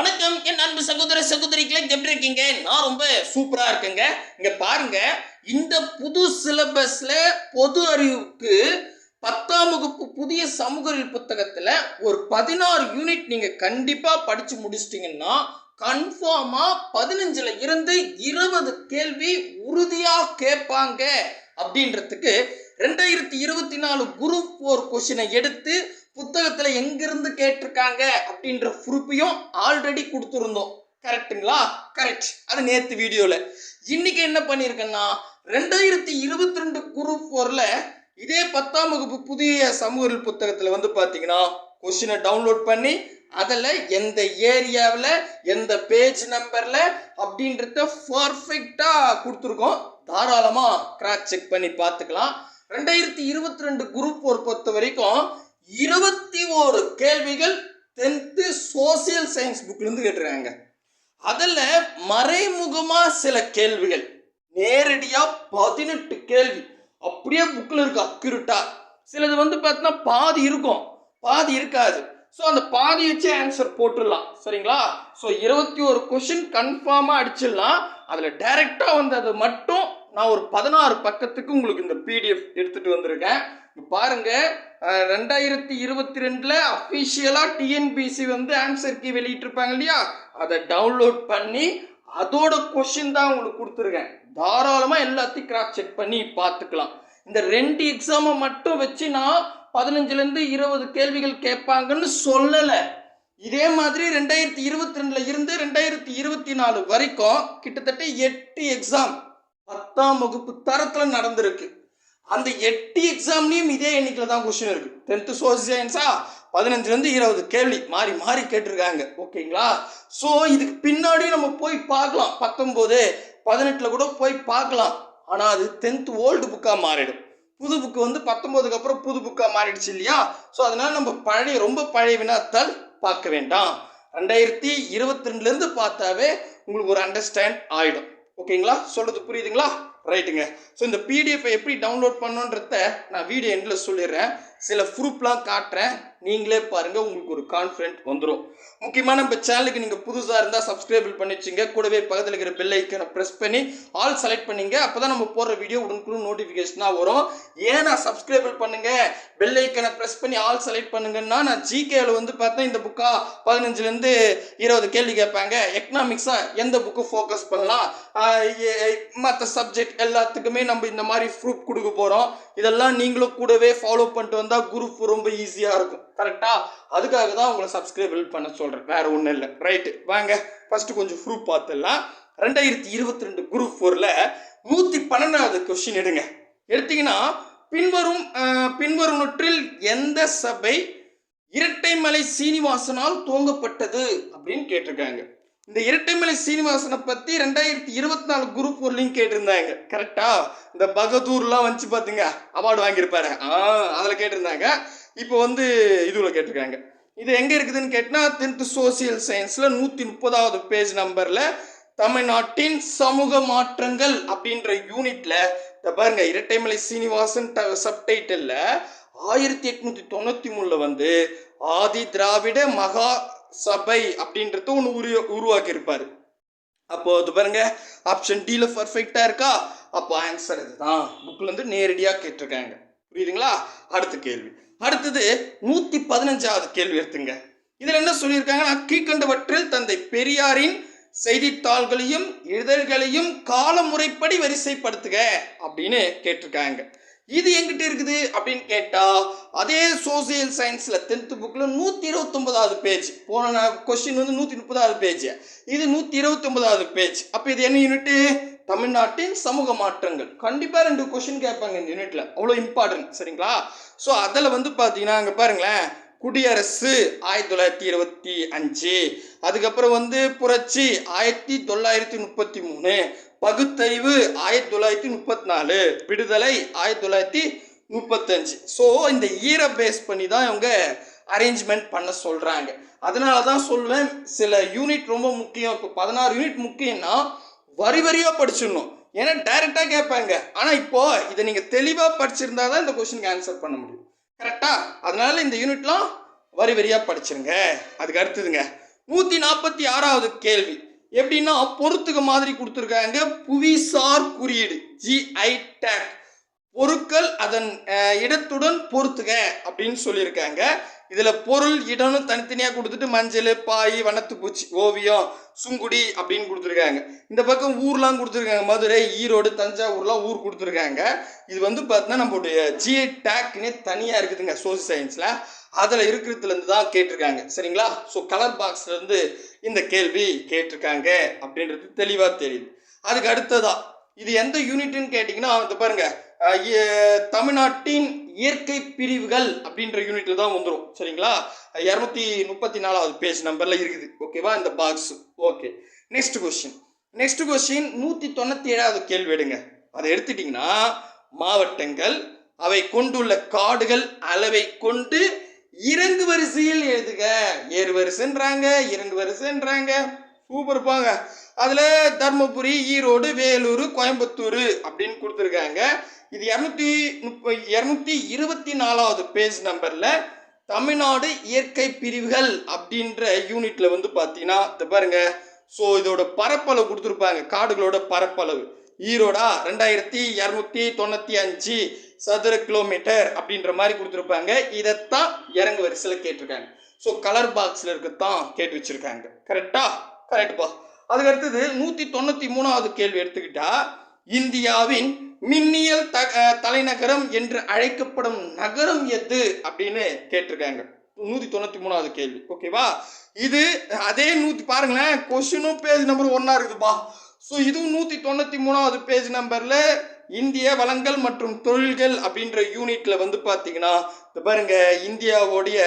வணக்கம். என் அன்பு சகோதர சகோதரிகளை எப்படி இருக்கீங்க? நான் ரொம்ப சூப்பரா இருக்கேங்க. இங்க பாருங்க இந்த புது சிலபஸ்ல பொது அறிவுக்கு பத்தாம் வகுப்பு புதிய சமூக அறிவியல் புத்தகத்துல ஒரு பதினாறு யூனிட் நீங்க கண்டிப்பா படிச்சு முடிச்சிட்டீங்கன்னா கன்ஃபார்மா பதினஞ்சுல இருந்து இருபது கேள்வி உறுதியா கேட்பாங்க. அப்படின்றதுக்கு ரெண்டாயிரத்தி இருபத்தி நாலு குரூப் ஃபோர் கொஸ்டினை எடுத்து புத்தகத்தில் எங்கிருந்து கேட்டிருக்காங்க அப்படின்ற ப்ரூஃபையும் ஆல்ரெடி கொடுத்துருந்தோம். கரெக்ட்டுங்களா கரெக்ட் அது நேற்று வீடியோவில் இன்னைக்கு என்ன பண்ணியிருக்கேன்னா ரெண்டாயிரத்தி இருபத்தி ரெண்டு குரூப் ஃபோரில் இதே பத்தாம் வகுப்பு புதிய சமூக புத்தகத்தில் வந்து பார்த்தீங்கன்னா கொஷினை டவுன்லோட் பண்ணி அதில் எந்த ஏரியாவில் எந்த பேஜ் நம்பரில் அப்படின்றத பர்ஃபெக்டாக கொடுத்துருக்கோம். தாராளமாக கிராக் செக் பண்ணி பார்த்துக்கலாம். ரெண்டாயிரத்தி இருபத்தி ரெண்டு குரூப் ஒரு பொறுத்த வரைக்கும் இருபத்தி ஓரு கேள்விகள் டென்த்து சோசியல் சயின்ஸ் புக்லேருந்து கேட்டிருக்காங்க. அதில் மறைமுகமாக சில கேள்விகள் நேரடியாக பதினெட்டு கேள்வி அப்படியே புக்கில் இருக்கு அக்யூரட்டா. சிலது வந்து பார்த்தீங்கன்னா பாதி இருக்கும் பாதி இருக்காது. ஸோ அந்த பாதி வச்சே ஆன்சர் போட்டுடலாம் சரிங்களா? ஸோ இருபத்தி ஒரு கொஷின் கன்ஃபார்மாக அடிச்சிடலாம். அதில் டைரெக்டாக வந்தது மட்டும் நான் ஒரு பதினாறு பக்கத்துக்கு உங்களுக்கு இந்த பிடிஎஃப் எடுத்துகிட்டு வந்திருக்கேன். பாருங்க ரெண்டாயிரத்தி இருபத்தி ரெண்டில் அஃபிஷியலாக டிஎன்பிசி வந்து ஆன்சர் கீ வெளியிட்டிருப்பாங்க இல்லையா? அதை டவுன்லோட் பண்ணி அதோட கொஷின் தான் உங்களுக்கு கொடுத்துருக்கேன். தாராளமாக எல்லாத்தையும் கிராஸ் செக் பண்ணி பார்த்துக்கலாம். இந்த ரெண்டு எக்ஸாமை மட்டும் வச்சு நான் பதினஞ்சுலேருந்து இருபது கேள்விகள் கேட்பாங்கன்னு சொல்லலை. இதே மாதிரி ரெண்டாயிரத்தி இருபத்தி ரெண்டுல இருந்து ரெண்டாயிரத்தி இருபத்தி நாலு வரைக்கும் கிட்டத்தட்ட எட்டு எக்ஸாம் பத்தாம் வகுப்பு தரத்தில் நடந்திருக்கு. அந்த எட்டு எக்ஸாம்லேயும் இதே எண்ணிக்கையில் தான் கொஸ்டின் இருக்கு. டென்த்து சோசியல் சயின்ஸா பதினஞ்சுலேருந்து இருபது கேள்வி மாறி மாறி கேட்டிருக்காங்க. ஓகேங்களா ஸோ இதுக்கு பின்னாடி நம்ம போய் பார்க்கலாம். பத்தொம்போது பதினெட்டில் கூட போய் பார்க்கலாம். ஆனால் அது டென்த்து ஓல்டு புக்காக மாறிடும். புது புக்கு வந்து பத்தொம்போதுக்கு அப்புறம் புது புக்காக மாறிடுச்சு இல்லையா? ஸோ அதனால நம்ம பழைய ரொம்ப பழைய வினாத்தால் பார்க்க வேண்டாம். ரெண்டாயிரத்தி இருபத்தி ரெண்டுலேருந்து பார்த்தாவே உங்களுக்கு ஒரு அண்டர்ஸ்டாண்ட் ஆகிடும் ஓகேங்களா சொல்கிறது புரியுதுங்களா? ரைட்டுங்க ஸோ இந்த பிடிஎஃப் எப்படி டவுன்லோட் பண்ணுன்றத நான் வீடியோ எண்டில் சொல்லிடுறேன். சில ப்ரூஃப்லாம் காட்டுறேன். நீங்களே பாருங்கள் உங்களுக்கு ஒரு கான்ஃபிடென்ட் வந்துடும் முக்கியமாக நம்ம சேனலுக்கு நீங்கள் புதுசாக இருந்தால் சப்ஸ்கிரைபிள் பண்ணி வச்சுங்க. கூடவே பக்கத்தில் இருக்கிற பெல் ஐக்கனை ப்ரெஸ் பண்ணி ஆல் செலக்ட் பண்ணிங்க. அப்போ தான் நம்ம போடுற வீடியோ உடனுக்குடன் நோட்டிஃபிகேஷனாக வரும். ஏன் நான் சப்ஸ்கிரைபிள் பண்ணுங்கள் பெல் ஐக்கனை ப்ரெஸ் பண்ணி ஆல் செலக்ட் பண்ணுங்கன்னா நான் ஜிகேவில் வந்து பார்த்தா இந்த புக்காக பதினஞ்சுலேருந்து இருபது கேள்வி கேட்பாங்க. எக்கனாமிக்ஸாக எந்த புக்கு ஃபோக்கஸ் பண்ணலாம். மற்ற சப்ஜெக்ட் எல்லாத்துக்குமே நம்ம இந்த மாதிரி ப்ரூஃப் கொடுக்க போகிறோம் இதெல்லாம் நீங்களும் கூடவே ஃபாலோ பண்ணிட்டு வந்தால் குரூப் ரொம்ப ஈஸியாக இருக்கும். கரெக்டாக அதுக்காக தான் உங்களை சப்ஸ்கிரைபிள் பண்ண சொல்கிறேன் வேறு ஒன்றும் இல்லை. ரைட்டு வாங்க ஃபஸ்ட்டு கொஞ்சம் ப்ரூஃப் பார்த்துடலாம். ரெண்டாயிரத்தி இருபத்தி ரெண்டு குரூப் ஃபோரில் நூற்றி பன்னெண்டாவது கொஷின் எடுங்க. எடுத்தீங்கன்னா பின்வரும் பின்வரும் பின்வருவனற்றில் எந்த சபை இரட்டைமலை சீனிவாசனால் துவங்கப்பட்டது அப்படின்னு கேட்டிருக்காங்க. இந்த இரட்டைமலை சீனிவாசனை பத்தி ரெண்டாயிரத்தி இருபத்தி நாலு குரூப் ஒர்லையும் கேட்டிருந்தாங்க. கரெக்டா இந்த பகதூர்லாம் வந்துச்சு பாத்தீங்க. அவார்டு வாங்கியிருப்பாரு. ஆ அதில் கேட்டிருந்தாங்க. இப்போ வந்து இதுல கேட்டிருக்காங்க. இது எங்க இருக்குதுன்னு கேட்டினா டென்த் சோசியல் சயின்ஸ்ல நூத்தி முப்பதாவது பேஜ் நம்பர்ல தமிழ்நாட்டின் சமூக மாற்றங்கள் அப்படின்ற யூனிட்ல இந்த பாருங்க இரட்டைமலை சீனிவாசன் சப்டைட்டில் ஆயிரத்தி எட்நூத்தி தொண்ணூத்தி மூணுல வந்து ஆதி திராவிட மகா சபை அப்படின்றது ஒன்று உரு உருவாக்கி இருப்பாரு அப்போ அது பாருங்க ஆப்ஷன் டியில் பர்ஃபெக்டாக இருக்கா? அப்போ ஆன்சர் இதுதான். புக்லேருந்து நேரடியாக கேட்டிருக்காங்க. புரியுதுங்களா? அடுத்த கேள்வி. அடுத்தது நூற்றி பதினஞ்சாவது கேள்வி எடுத்துங்க. இதில் என்ன சொல்லியிருக்காங்கன்னா கீழ்கண்டவற்றில் தந்தை பெரியாரின் செய்தித்தாள்களையும் இதழ்களையும் காலமுறைப்படி வரிசைப்படுத்துக அப்படின்னு கேட்டிருக்காங்க. இது எங்கிட்ட இருக்குது அப்படின்னு கேட்டால் அதே சோசியல் சயின்ஸில் டென்த்து புக்கில் நூற்றி இருபத்தொம்பதாவது பேஜ் போன கொஸ்டின் வந்து நூற்றி முப்பதாவது பேஜ் இது நூற்றி இருபத்தொம்பதாவது பேஜ் அப்போ இது என்ன யூனிட்டு தமிழ்நாட்டின் சமூக மாற்றங்கள். கண்டிப்பாக ரெண்டு கொஷின் கேட்பாங்க இந்த யூனிட்டில் அவ்வளோ இம்பார்ட்டன்ட் சரிங்களா? ஸோ அதில் வந்து பார்த்தீங்கன்னா அங்கே பாருங்களேன். குடியரசு ஆயிரத்தி தொள்ளாயிரத்தி இருபத்தி அஞ்சு. அதுக்கப்புறம் வந்து புரட்சி ஆயிரத்தி தொள்ளாயிரத்தி முப்பத்தி மூணு. பகுத்தறிவு ஆயிரத்தி தொள்ளாயிரத்தி முப்பத்தி நாலு விடுதலை ஆயிரத்தி தொள்ளாயிரத்தி முப்பத்தஞ்சு. ஸோ இந்த ஈர பேஸ் பண்ணி தான் இவங்க அரேஞ்ச்மெண்ட் பண்ண சொல்கிறாங்க அதனால தான் சொல்லுவேன் சில யூனிட் ரொம்ப முக்கியம். இப்போ பதினாறு யூனிட் முக்கியம்னா வரி வரியாக படிச்சிடணும். ஏன்னா டைரெக்டாக கேட்பாங்க. ஆனால் இப்போது இதை நீங்கள் தெளிவாக படிச்சிருந்தா தான் இந்த கொஸ்டினுக்கு ஆன்சர் பண்ண முடியும். கரெக்டா அதனால இந்த யூனிட்லாம் வரி வரியாக படிச்சிருங்க. அதுக்கு அடுத்ததுங்க நூற்றி நாற்பத்தி ஆறாவது கேள்வி. எப்படின்னா பொறுத்துக்க மாதிரி கொடுத்துருக்காங்க. புவிசார் குறியீடு ஜிஐ டேக் பொருட்கள் அதன் அஹ், இடத்துடன் பொறுத்துக அப்படின்னு சொல்லியிருக்காங்க. இதுல பொருள் இடம்னு தனித்தனியாக கொடுத்துட்டு மஞ்சள் பாய் வனத்துப்பூச்சி ஓவியம் சுங்குடி அப்படின்னு கொடுத்துருக்காங்க. இந்த பக்கம் ஊர்லாம் கொடுத்துருக்காங்க. மதுரை ஈரோடு தஞ்சாவூர்லாம் ஊர் கொடுத்துருக்காங்க. இது வந்து பார்த்தீங்கன்னா நம்மளுடைய ஜிஏ டேக்னே தனியாக இருக்குதுங்க சோசியல் சயின்ஸில். அதில் இருக்கிறதுலேருந்து தான் கேட்டிருக்காங்க. சரிங்களா? ஸோ கலர் பாக்ஸ்லேருந்து இந்த கேள்வி கேட்டிருக்காங்க அப்படின்றது தெளிவாக தெரியுது. அதுக்கு அடுத்ததா இது எந்த யூனிட்னு கேட்டிங்கன்னா இந்த பாருங்கள் தமிழ்நாட்டின் இயற்கை பிரிவுகள் அப்படின்ற யூனிட்ல தான் வந்துடும் சரிங்களா? இரநூத்தி முப்பத்தி நாலாவது பேஜ் நம்பரில் இருக்குது. ஓகேவா இந்த box okay next question next question நூற்றி தொண்ணூற்றி ஏழாவது கேள்வி எடுங்க. அதை எடுத்துட்டீங்கன்னா மாவட்டங்கள் அவை கொண்டுள்ள காடுகள் அளவை கொண்டு இறங்கு வரிசையில் எழுதுக. ஏறு வரிசைன்றாங்க இறங்கு வரிசைன்றாங்க. சூப்பர் பாங்க. அதில் தர்மபுரி ஈரோடு வேலூர் கோயம்புத்தூர் அப்படின்னு கொடுத்துருக்காங்க. இது இரநூத்தி முப்ப இரநூத்தி இருபத்தி நாலாவது பேஜ் நம்பரில் தமிழ்நாடு இயற்கை பிரிவுகள் அப்படின்ற யூனிட்ல வந்து பார்த்தீங்கன்னா இந்த பாருங்க. ஸோ இதோட பரப்பளவு கொடுத்துருப்பாங்க. காடுகளோட பரப்பளவு. ஈரோடா ரெண்டாயிரத்தி இரநூத்தி தொண்ணூற்றி அஞ்சு சதுர கிலோமீட்டர் அப்படின்ற மாதிரி கொடுத்துருப்பாங்க. இதைத்தான் இறங்கு வரிசையில் கேட்டிருக்காங்க. ஸோ கலர் பாக்ஸில் இருக்கத்தான் கேட்டு வச்சுருக்காங்க. கரெக்டா கரெக்ட்பா அதுக்கு அடுத்தது நூற்றி தொண்ணூற்றி மூணாவது கேள்வி எடுத்துக்கிட்டா இந்தியாவின் மின்னியல் த தலைநகரம் என்று அழைக்கப்படும் நகரம் எது அப்படின்னு கேட்டிருக்காங்க. நூற்றி தொண்ணூற்றி மூணாவது கேள்வி. ஓகேவா இது அதே நூற்றி பாருங்களேன் கொஸ்டினும் பேஜ் நம்பர் ஒன்றா இருக்குதுப்பா. ஸோ இதுவும் நூற்றி தொண்ணூற்றி மூணாவது பேஜ் நம்பரில் இந்திய வளங்கள் மற்றும் தொழில்கள் அப்படின்ற யூனிட்ல வந்து பார்த்தீங்கன்னா இந்த பாருங்க இந்தியாவுடைய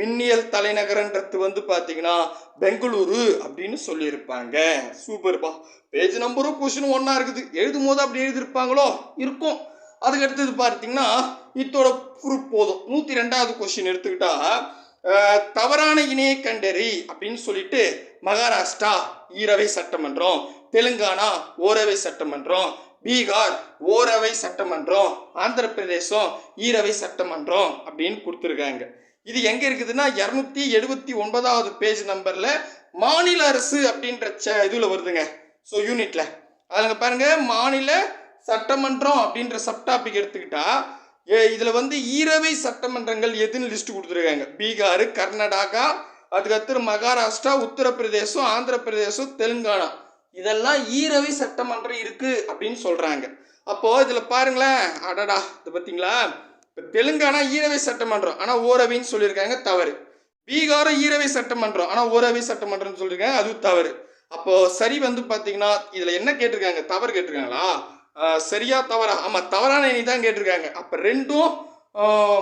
மின்னியல் தலைநகரன்றது வந்து பார்த்தீங்கன்னா பெங்களூரு அப்படின்னு சொல்லியிருப்பாங்க. சூப்பர்ப்பா பேஜ் நம்பரும் கொஸ்டின் ஒன்றா இருக்குது. எழுதும் போது அப்படி எழுதியிருப்பாங்களோ? இருக்கும். அதுக்கு அடுத்தது பார்த்தீங்கன்னா இதோட ப்ரூஃப் போதும். நூற்றி ரெண்டாவது கொஸ்டின் எடுத்துக்கிட்டா தவறான இணைய கண்டறி அப்படின்னு சொல்லிட்டு மகாராஷ்டிரா ஈரவை சட்டமன்றம் தெலுங்கானா ஓரவை சட்டமன்றம் பீகார் ஓரவை சட்டமன்றம் ஆந்திர பிரதேசம் ஈரவை சட்டமன்றம் அப்படின்னு கொடுத்துருக்காங்க. இது எங்கே இருக்குதுன்னா இரநூத்தி எழுபத்தி ஒன்பதாவது பேஜ் நம்பரில் மாநில அரசு அப்படின்ற ச இதில் வருதுங்க. ஸோ யூனிட்டில் அதுங்க பாருங்கள் மாநில சட்டமன்றம் அப்படின்ற சப்டாபிக் எடுத்துக்கிட்டா ஏ, வந்து ஈரவை சட்டமன்றங்கள் எதுன்னு லிஸ்ட் கொடுத்துருக்காங்க. பீகார் கர்நாடகா அதுக்கடுத்து மகாராஷ்டிரா உத்தரப்பிரதேசம் ஆந்திர பிரதேசம் தெலுங்கானா. இதெல்லாம் ஈரவை சட்டமன்றம் இருக்கு அப்படின்னு சொல்றாங்க. அப்போ இதுல பாருங்களேன் அடடா இது பார்த்தீங்களா இப்போ தெலுங்கானா ஈரவை சட்டமன்றம் ஆனால் ஓரவைன்னு சொல்லியிருக்காங்க தவறு. பீகாரம் ஈரவை சட்டமன்றம் ஆனால் ஓரவை சட்டமன்றம்னு சொல்லியிருக்காங்க அதுவும் தவறு. அப்போ சரி வந்து பார்த்தீங்கன்னா இதில் என்ன கேட்டிருக்காங்க? தவறு கேட்டிருக்காங்களா? சரியா தவறா? ஆமாம் தவறான இனி தான் கேட்டிருக்காங்க. அப்போ ரெண்டும்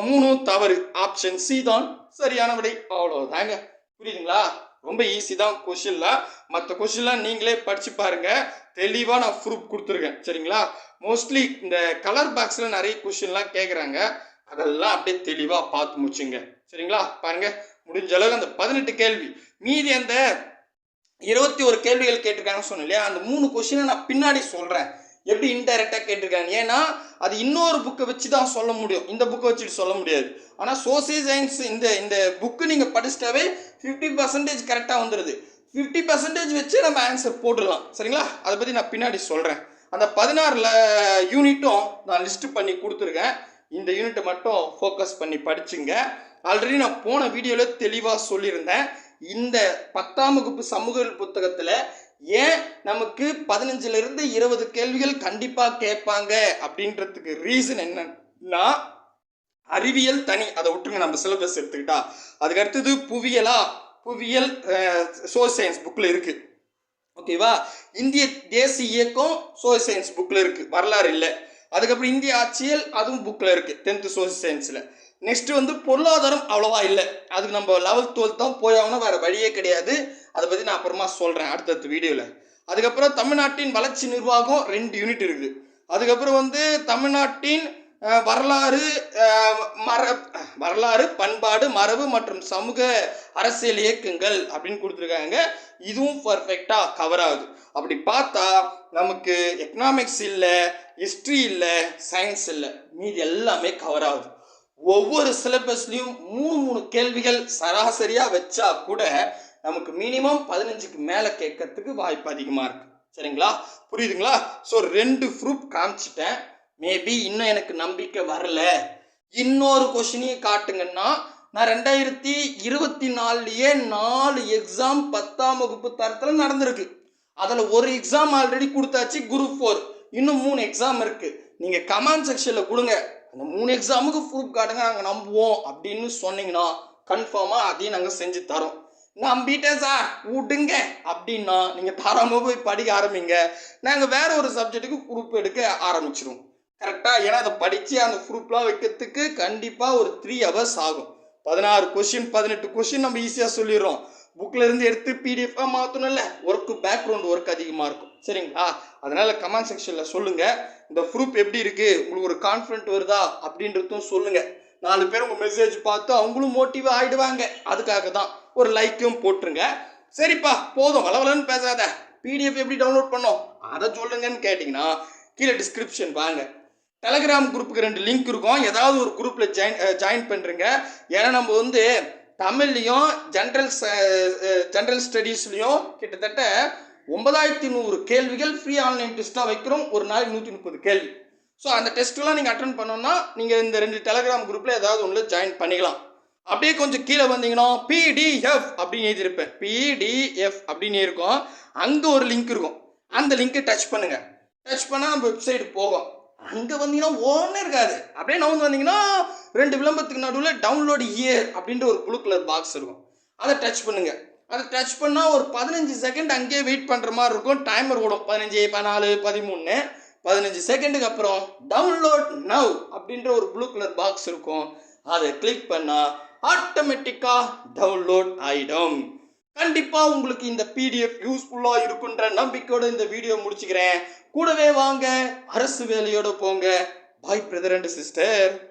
மூணும் தவறு. ஆப்ஷன் சி தான் சரியான விடை. அவ்வளோதாங்க புரியுதுங்களா? ரொம்ப ஈஸி தான் கொஷின்லாம் மற்ற கொஷின்லாம் நீங்களே படிச்சு பாருங்க. தெளிவாக நான் ப்ரூஃப் கொடுத்துருக்கேன். சரிங்களா? மோஸ்ட்லி இந்த கலர் பாக்ஸில் நிறைய கொஷின்லாம் கேட்குறாங்க அதெல்லாம் அப்படியே தெளிவாக பார்த்து முடிச்சுங்க. சரிங்களா? பாருங்க. முடிஞ்ச அளவுக்கு அந்த பதினெட்டு கேள்வி. மீதி அந்த இருபத்தி ஒரு கேள்விகள் கேட்டிருக்காங்கன்னு சொன்னேன் இல்லையா? அந்த மூணு கொஷினை நான் பின்னாடி சொல்கிறேன் எப்படி இன்டைரக்டாக கேட்டிருக்காங்க? ஏன்னா அது இன்னொரு புக்கை வச்சு தான் சொல்ல முடியும். இந்த புக்கை வச்சுட்டு சொல்ல முடியாது. ஆனால் சோசியல் சயின்ஸ் இந்த இந்த புக்கு நீங்கள் படிச்சிட்டாவே ஃபிஃப்டி பர்சன்டேஜ் கரெக்டாக வந்துடுது ஃபிஃப்டி பர்சன்டேஜ் வச்சு நம்ம ஆன்சர் போட்டுடலாம். சரிங்களா? அதை பற்றி நான் பின்னாடி சொல்கிறேன் அந்த பதினாறில் யூனிட்டும் நான் லிஸ்ட்டு பண்ணி கொடுத்துருக்கேன். இந்த யூனிட்டை மட்டும் ஃபோக்கஸ் பண்ணி படிச்சுங்க. ஆல்ரெடி நான் போன வீடியோவில் தெளிவாக சொல்லியிருந்தேன். இந்த பத்தாம் வகுப்பு சமூக புத்தகத்தில் ஏன் நமக்கு பதினஞ்சுல இருந்து இருபது கேள்விகள் கண்டிப்பாக கேட்பாங்க? அப்படின்றதுக்கு ரீசன் என்னன்னா அறிவியல் தனி. அதை விட்டுருங்க நம்ம சிலபஸ் எடுத்துக்கிட்டா. அதுக்கு அடுத்தது புவியலா புவியியல் சோசியல் சயின்ஸ் புக்கில் இருக்கு. ஓகேவா இந்திய தேசிய இயக்கம் சோசியல் சயின்ஸ் புக்கில் இருக்கு. வரலாறு இல்லை. அதுக்கப்புறம் இந்திய ஆட்சியல் அதுவும் புக்கில் இருக்கு. டென்த்து சோசியல் சயின்ஸில் நெக்ஸ்ட் வந்து பொருளாதாரம் அவ்வளோவா இல்லை. அதுக்கு நம்ம லெவல்த் டுவெல்த் தான் போய் ஆகணும். வேறு வழியே கிடையாது. அதை பற்றி நான் அப்புறமா சொல்கிறேன் அடுத்தடுத்த வீடியோவில் அதுக்கப்புறம் தமிழ்நாட்டின் வளர்ச்சி நிர்வாகம் ரெண்டு யூனிட் இருக்குது. அதுக்கப்புறம் வந்து தமிழ்நாட்டின் வரலாறு மர வரலாறு பண்பாடு மரபு மற்றும் சமூக அரசியல் இயக்கங்கள் அப்படின்னு கொடுத்துருக்காங்க. இதுவும் பர்ஃபெக்டாக கவர் ஆகுது. அப்படி பார்த்தா நமக்கு எக்கனாமிக்ஸ் இல்லை ஹிஸ்ட்ரி இல்லை சயின்ஸ் இல்லை. மீதி எல்லாமே கவர் ஆகுது. ஒவ்வொரு சிலபஸ்லையும் மூணு மூணு கேள்விகள் சராசரியாக வச்சா கூட நமக்கு மினிமம் பதினஞ்சுக்கு மேலே கேட்கறதுக்கு வாய்ப்பு அதிகமாக இருக்குது சரிங்களா? புரியுதுங்களா? ஸோ ரெண்டு ப்ரூஃப் காமிச்சிட்டேன். மேபி இன்னும் எனக்கு நம்பிக்கை வரல. இன்னொரு கொஷினையும் காட்டுங்கன்னா நான் ரெண்டாயிரத்தி இருபத்தி நாலுலேயே நாலு எக்ஸாம் பத்தாம் வகுப்பு தரத்தில் நடந்திருக்கு. அதில் ஒரு எக்ஸாம் ஆல்ரெடி கொடுத்தாச்சு குரூப் ஃபோர் இன்னும் மூணு எக்ஸாம் இருக்குது நீங்கள் கமெண்ட் செக்ஷனில் கொடுங்க. அந்த மூணு எக்ஸாமுக்கு ப்ரூஃப் காட்டுங்க நாங்கள் நம்புவோம் அப்படின்னு சொன்னீங்கன்னா கன்ஃபார்மாக அதையும் நாங்கள் செஞ்சு தரோம். நம்பிட்டேன் சார். விடுங்க அப்படின்னா நீங்கள் தாராளமாக போய் படிக்க ஆரம்பிங்க. நாங்கள் வேற ஒரு சப்ஜெக்ட்டுக்கு குரூப் எடுக்க ஆரம்பிச்சிடும் கரெக்டாக ஏன்னா அதை படித்து அந்த ப்ரூஃப்லாம் வைக்கிறதுக்கு கண்டிப்பாக ஒரு த்ரீ ஹவர்ஸ் ஆகும். பதினாறு கொஷின் பதினெட்டு கொஷின் நம்ம ஈஸியாக சொல்லிடுறோம். புக்கில் இருந்து எடுத்து பிடிஎஃபாக மாற்றணும்ல ஒர்க்கு பேக்ரவுண்ட் ஒர்க் அதிகமாக இருக்கும். சரிங்களா? அதனால் கமெண்ட் செக்ஷனில் சொல்லுங்கள் இந்த ப்ரூஃப் எப்படி இருக்குது உங்களுக்கு ஒரு கான்ஃபிடென்ட் வருதா? அப்படின்றதும் சொல்லுங்கள் நாலு பேர் உங்கள் மெசேஜ் பார்த்து அவங்களும் மோட்டிவ் ஆகிடுவாங்க அதுக்காக தான் ஒரு லைக்கும் போட்டுருங்க. சரிப்பா போதும். வளவலன்னு பேசாத. பிடிஎஃப் எப்படி டவுன்லோட் பண்ணோம்? அதை சொல்லுங்கன்னு கேட்டிங்கன்னா கீழே டிஸ்கிரிப்ஷன் வாங்க. டெலகிராம் குரூப்புக்கு ரெண்டு லிங்க் இருக்கும். ஏதாவது ஒரு குரூப்பில் ஜாயின் ஜாயின் பண்ணுறீங்க ஏன்னா நம்ம வந்து தமிழ்லையும் ஜென்ரல் ஜென்ரல் ஸ்டடீஸ்லையும் கிட்டத்தட்ட ஒன்பதாயிரத்தி நூறு கேள்விகள் ஃப்ரீ ஆன்லைன் டெஸ்ட்டாக வைக்கிறோம். ஒரு நாளைக்கு நூற்றி முப்பது கேள்வி. ஸோ அந்த டெஸ்ட்லாம் நீங்கள் அட்டன் பண்ணோன்னா நீங்கள் இந்த ரெண்டு டெலகிராம் குரூப்பில் ஏதாவது ஒன்றில் ஜாயின் பண்ணிக்கலாம். அப்படியே கொஞ்சம் கீழே வந்தீங்கன்னா பிடிஎஃப் அப்படின்னு எழுதியிருப்பேன். பிடிஎஃப் அப்படின்னு இருக்கும். அங்கே ஒரு லிங்க் இருக்கும். அந்த லிங்க்கை டச் பண்ணுங்கள் டச் பண்ணால் நம்ம வெப்சைட் போகும். அங்கே வந்தீங்கன்னா ஒன்றும் இருக்காது. அப்படியே நவுந்து வந்தீங்கன்னா ரெண்டு விளம்பரத்துக்கு நடுவில் டவுன்லோட் இயர் அப்படின்ற ஒரு ப்ளூ கலர் பாக்ஸ் இருக்கும். அதை டச் பண்ணுங்கள் அதை டச் பண்ணால் ஒரு பதினஞ்சு செகண்ட் அங்கேயே வெயிட் பண்ணுற மாதிரி இருக்கும். டைமர் ஓடும். பதினஞ்சு பதினாலு பதிமூணு பதினஞ்சு செகண்டுக்கு அப்புறம் டவுன்லோட் நவ் அப்படின்ற ஒரு ப்ளூ கலர் பாக்ஸ் இருக்கும். அதை கிளிக் பண்ணால் ஆட்டோமேட்டிக்காக டவுன்லோட் ஆகிடும் கண்டிப்பாக உங்களுக்கு இந்த பிடிஎஃப் யூஸ்ஃபுல்லாக இருக்குன்ற நம்பிக்கையோடு இந்த வீடியோ முடிச்சுக்கிறேன். கூடவே வாங்க அரசு வேலையோட போங்க. பாய் பிரதர் அண்ட் சிஸ்டர்